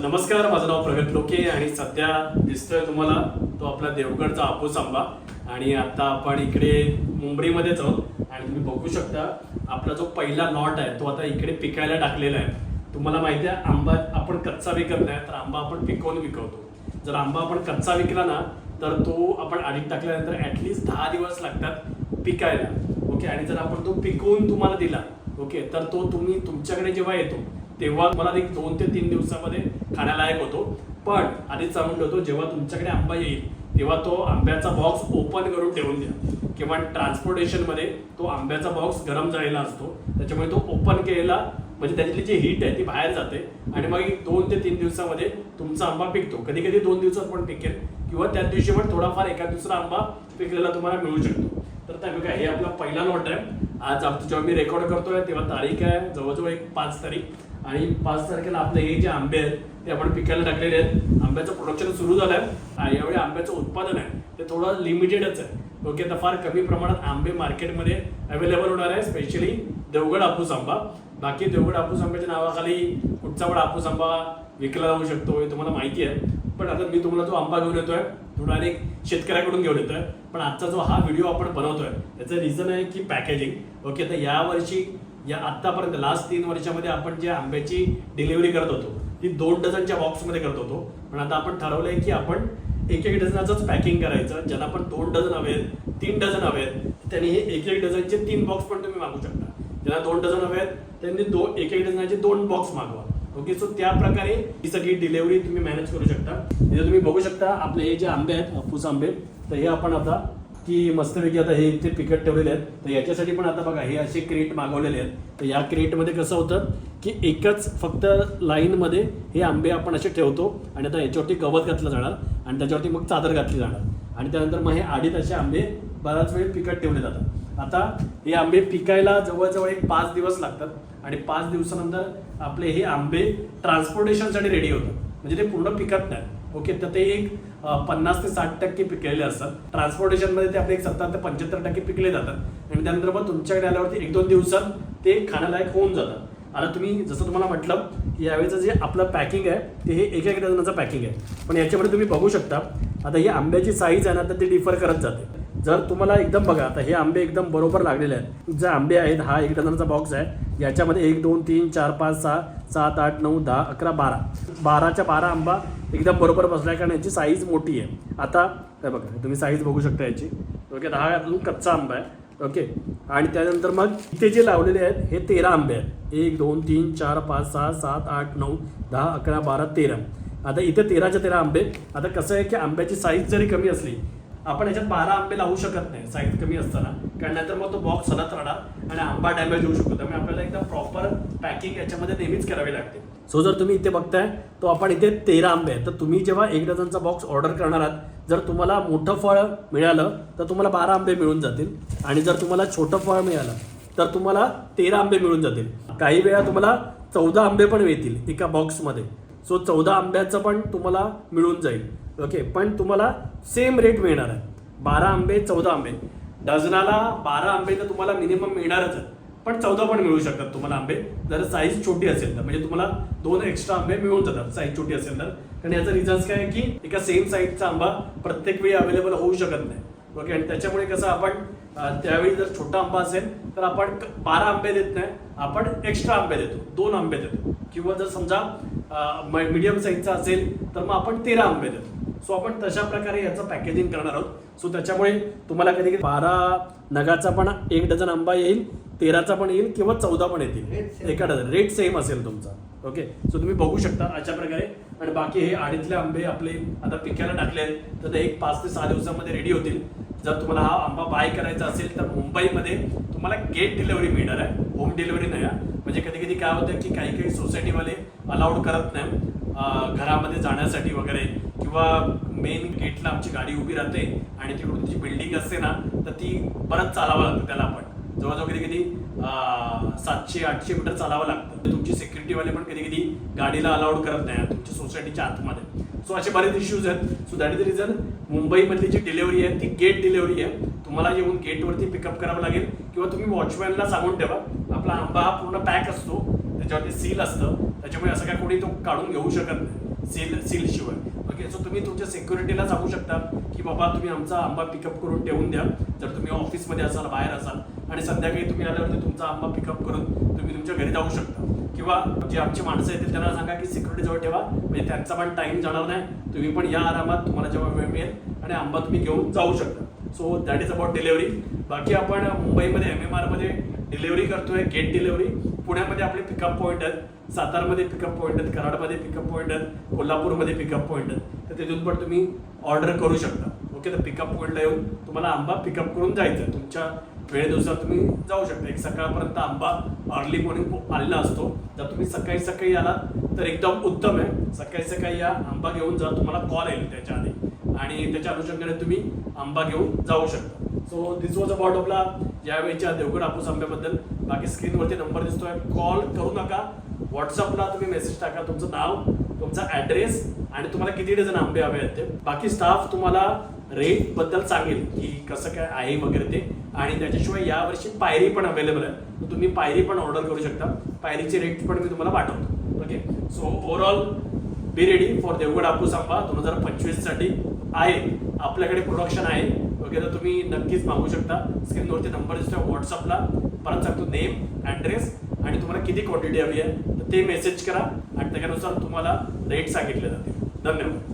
नमस्कार माझं नाव प्रगत लोके आणि सध्या दिसतोय तुम्हाला तो आपला देवगडचा आपूस आंबा आणि आता आपण इकडे मुंबईमध्येच आहोत आणि तुम्ही बघू शकता आपला जो पहिला लॉट आहे तो आता इकडे पिकायला टाकलेला आहे. तुम्हाला माहिती आहे आंबा आपण कच्चा विकत नाही तर आंबा आपण पिकवून विकवतो. जर आंबा आपण कच्चा विकला ना तर तो आपण आडीत टाकल्यानंतर ॲटलिस्ट दहा दिवस लागतात पिकायला. ओके आणि जर आपण तो पिकवून तुम्हाला दिला ओके तर तो तुम्ही तुमच्याकडे जेव्हा येतो तेव्हा मला एक दोन ते तीन दिवसामध्ये खाण्यालायक होतो. पण आधीच सांगून ठेवतो जेव्हा तुमच्याकडे आंबा येईल तेव्हा तो आंब्याचा बॉक्स ओपन करून ठेवून द्या. किंवा ट्रान्सपोर्टेशनमध्ये तो आंब्याचा बॉक्स गरम झालेला असतो. त्याच्यामुळे तो ओपन केलेला म्हणजे त्याच्यातली जी हीट आहे ती बाहेर जाते. आणि मग एक दोन ते तीन दिवसामध्ये तुमचा आंबा पिकतो. कधी कधी दोन दिवसात पण पिकेल. किंवा त्याच दिवशी पण थोडाफार एका दुसरा आंबा पिकलेला तुम्हाला मिळू शकतो. तर त्या बघा हे आपला पहिला नोट आहे. आज आमचं जेव्हा मी रेकॉर्ड करतोय तेव्हा तारीख आहे जवळजवळ एक पाच तारीख. आणि पाच तारखेला आपले हे जे आंबे आहेत ते आपण पिकायला टाकलेले आहेत. आंब्याचं प्रोडक्शन सुरू झालं आहे आणि यावेळी आंब्याचं उत्पादन आहे. ते थोडं लिमिटेडच आहे. ओके तर फार कमी प्रमाणात आंबे मार्केटमध्ये अवेलेबल होणार आहे स्पेशली देवगड हापूस आंबा बाकी देवगड हापूस आंब्याच्या नावाखाली कुठचा पण हापूस आंबा विकला जाऊ शकतो हे तुम्हाला माहिती आहे. पण आता मी तुम्हाला जो आंबा घेऊन येतोय. तो डायरेक्ट शेतकऱ्याकडून घेऊन येतोय. पण आजचा जो हा व्हिडिओ आपण बनवतोय त्याचं रिझन आहे की पॅकेजिंग ओके तर यावर्षी या आत्तापर्यंत लास्ट तीन वर्षामध्ये आपण जे आंब्याची डिलिव्हरी करत होतो ती दोन डझनच्या बॉक्समध्ये करत होतो. पण आता आपण ठरवलंय की आपण एक एक डझनाचंच पॅकिंग करायचं ज्यांना पण दोन डझन हवेत तीन डझन हवेत त्यांनी हे एक एक डझनचे तीन बॉक्स पण तुम्ही मागू शकता. ज्यांना दोन डझन हवेत त्यांनी दो एक एक डझनाचे दोन बॉक्स मागवा. ओके सो त्या प्रकारे ही सगळी डिलेवरी तुम्ही मॅनेज करू शकता. इथे तुम्ही बघू शकता आपले हे जे आंबे आहेत हापूस आंबे तर हे आपण आता की मस्तपैकी आता हे इथे पिकट ठेवलेले आहेत. तर याच्यासाठी पण आता बघा हे असे क्रेट मागवलेले आहेत. तर या क्रेटमध्ये कसं होतं की एकच फक्त लाईनमध्ये हे आंबे आपण असे ठेवतो आणि आता याच्यावरती गवत घातलं जाणार आणि त्याच्यावरती मग चादर घातली जाणार. आणि त्यानंतर मग हे आडीत असे आंबे बराच वेळ पिकट ठेवले जातात. आता हे आंबे पिकायला जवळजवळ एक पाच दिवस लागतात आणि पाच दिवसानंतर आपले हे आंबे ट्रान्सपोर्टेशनसाठी रेडी होतात. म्हणजे ते पूर्ण पिकत नाही ओके तर ते एक पन्नास ते साठ टक्के पिकलेले असतात. ट्रान्सपोर्टेशनमध्ये ते आपले एक सत्तर ते पंच्याहत्तर टक्के पिकले जातात. आणि त्यानंतर मग तुमच्याकडे आल्यावरती एक दोन दिवसात ते खाण्यालायक होऊन जातात. आता तुम्ही जसं तुम्हाला म्हटलं की यावेळेचं जे आपलं पॅकिंग आहे ते हे एक एक डझनाचं पॅकिंग आहे. पण याच्यामध्ये तुम्ही बघू शकता आता ही आंब्याची साईज आहे ना तर ती डिफर करत जाते. जर तुम्हाला एकदम बघा आता हे आंबे एकदम बरोबर लागलेले आहेत. जे आंबे आहेत हा एक डझनचा बॉक्स आहे. याच्यामध्ये एक दोन तीन चार पाच सहा सात आठ नऊ दहा अकरा बारा. बाराच्या बारा आंबा एकदम बरोबर बसलाय कारण याची साईज मोठी आहे. आता हे बघा तुम्ही साईज बघू शकता याची. ओके दहा अजून कच्चा आंबा आहे. ओके आणि त्यानंतर मग इथे जे लावलेले आहेत हे तेरा आंबे आहेत. एक दोन तीन चार पाच सहा सात आठ नऊ दहा अकरा बारा तेरा. आता इथे तेराच्या तेरा आंबे आता कसं आहे की आंब्याची साईज जरी कमी असली आपण याच्यात बारा आंबे लावू शकत नाही साईज कमी असताना. कारण नाहीतर मग तो बॉक्स सलत राहणार आणि आंबा डॅमेज होऊ शकतो. त्यामुळे आपल्याला एकदम प्रॉपर पॅकिंग याच्यामध्ये नेहमीच करावी लागते. सो जर तुम्ही इथे बघताय तो आपण इथे तेरा आंबे आहेत. तर तुम्ही जेव्हा एक डझनचा बॉक्स ऑर्डर करणार आहात जर तुम्हाला मोठं फळ मिळालं तर तुम्हाला बारा आंबे मिळून जातील. आणि जर तुम्हाला छोटं फळ मिळालं तर तुम्हाला तेरा आंबे मिळून जातील. काही वेळा तुम्हाला चौदा आंबे पण मिळतील एका बॉक्समध्ये सो चौदा आंब्याचं पण तुम्हाला मिळून जाईल. ओके पण तुम्हाला सेम रेट मिळणार आहे. बारा आंबे चौदा आंबे. डझनाला बारा आंबे तर तुम्हाला मिनिमम मिळणारच आहे. पण चौदा पण मिळू शकतात तुम्हाला आंबे. जर साईज छोटी असेल तर. म्हणजे तुम्हाला दोन एक्स्ट्रा आंबे मिळून जातात साईज छोटी असेल तर. कारण याचा रिझन्स काय आहे की एका सेम साईजचा आंबा प्रत्येक वेळी अवेलेबल होऊ शकत नाही. ओके आणि त्याच्यामुळे कसं आपण त्यावेळी जर छोटा आंबा असेल तर आपण बारा आंबे देत नाही. आपण एक्स्ट्रा आंबे देतो. दोन आंबे देतो. किंवा जर समजा मीडियम साईजचा असेल तर मग आपण तेरा आंबे देतो. सो आपण तशा प्रकारे याचं पॅकेजिंग करणार आहोत. सो त्याच्यामुळे तुम्हाला कधी कधी बारा नगाचा पण एक डझन आंबा येईल तेराचा पण येईल किंवा चौदा पण येतील. एका डझन. रेट सेम असेल तुमचा. ओके सो तुम्ही बघू शकता अशा प्रकारे. आणि बाकी हे आडीतले आंबे आपले आता पिकायला टाकले आहेत. तर ते एक पाच ते सहा दिवसामध्ये रेडी होतील. जर तुम्हाला हा आंबा बाय करायचा असेल तर मुंबईमध्ये तुम्हाला गेट डिलिव्हरी मिळणार आहे. होम डिलिव्हरी नाही. म्हणजे कधी कधी काय होतं की काही काही सोसायटीवाले अलाउड करत नाही. घरामध्ये जाण्यासाठी वगैरे किंवा मेन गेटला आमची गाडी उभी राहते आणि तिकडून जी बिल्डिंग असते ना तर ती परत चालावं लागतं त्याला आपण जवळजवळ कधी कधी सातशे आठशे मीटर चालावं लागतं. तुमची सिक्युरिटीवाले पण कधी कधी गाडीला अलाउड करत नाही तुमच्या सोसायटीच्या आतमध्ये. सो असे बरेच इश्यूज आहेत. So that is the reason मुंबईमधली जी डिलेव्हरी आहे ती गेट डिलेव्हरी आहे. तुम्हाला येऊन गेटवरती पिकअप करावं लागेल. किंवा तुम्ही वॉचमॅनला सांगून ठेवा. आपला आंबा हा पूर्ण पॅक असतो. त्याच्यावरती सील असतं. त्याच्यामुळे असं काय कोणी तो काढून घेऊ शकत नाही. सील सील शिवाय. ओके सो तुम्ही तुमच्या सिक्युरिटीला सांगू शकता की बाबा तुम्ही आमचा आंबा पिकअप करून ठेवून द्या. जर तुम्ही ऑफिसमध्ये असाल बाहेर असाल आणि संध्याकाळी तुम्ही आल्यावरती तुमचा आंबा पिकअप करून तुम्ही तुमच्या घरी जाऊ शकता. किंवा जे आमची माणसं येतील त्यांना सांगा की सिक्युरिटी जवळ ठेवा. म्हणजे त्यांचा पण टाईम जाणार नाही. तुम्ही पण या आरामात. तुम्हाला जेव्हा वेळ मिळेल आणि आंबा तुम्ही घेऊन जाऊ शकता. So that is about delivery बाकी आपण मुंबईमध्ये एम एम आरमध्ये डिलेवरी करतोय गेट डिलेवरी पुण्यामध्ये आपले पिकअप पॉईंट आहेत. सातारमध्ये पिकअप पॉईंट आहेत कराडमध्ये पिकअप पॉईंट आहेत कोल्हापूरमध्ये पिकअप पॉईंट आहेत. तर तिथून पण तुम्ही ऑर्डर करू शकता. ओके तर पिकअप पॉईंटला येऊन तुम्हाला आंबा पिकअप करून जायचं आहे. तुमच्या वेळेनुसार तुम्ही जाऊ शकता. एक सकाळपर्यंत आंबा अर्ली मॉर्निंग आलेला असतो. जर तुम्ही सकाळी सकाळी आला तर एकदम उत्तम आहे. सकाळी सकाळी या आंबा घेऊन जा तुम्हाला कॉल येईल त्याच्या आधी. आणि त्याच्या अनुषंगाने तुम्ही आंबा घेऊन जाऊ शकता. सो दिस वॉज अबाउट आपला यावेळीच्या देवगड हापूस आंब्याबद्दल बाकी स्क्रीनवरती नंबर दिसतोय कॉल करू नका. व्हॉट्सअपला तुम्ही मेसेज टाका. तुमचं नाव तुमचा ॲड्रेस आणि तुम्हाला किती डझन आंबे हवे आहेत ते. बाकी स्टाफ तुम्हाला रेटबद्दल सांगेल की कसं काय आहे वगैरे ते. आणि त्याच्याशिवाय यावर्षी पायरी पण अवेलेबल आहे. तुम्ही पायरी पण ऑर्डर करू शकता. पायरीचे रेट पण मी तुम्हाला पाठवतो. Okay so overall be ready for Devgad Hapus आंबा दोन हजार पंचवीससाठी. आहे. आपल्याकडे प्रोडक्शन आहे. ओके तर तुम्ही नक्कीच मागू शकता. स्क्रीनवरती नंबर दिसतोय व्हॉट्सअपला परत सांगतो नेम ॲड्रेस आणि तुम्हाला किती क्वांटिटी हवी आहे. तर ते मेसेज करा आणि त्याच्यानुसार तुम्हाला रेट सांगितले जातील. धन्यवाद.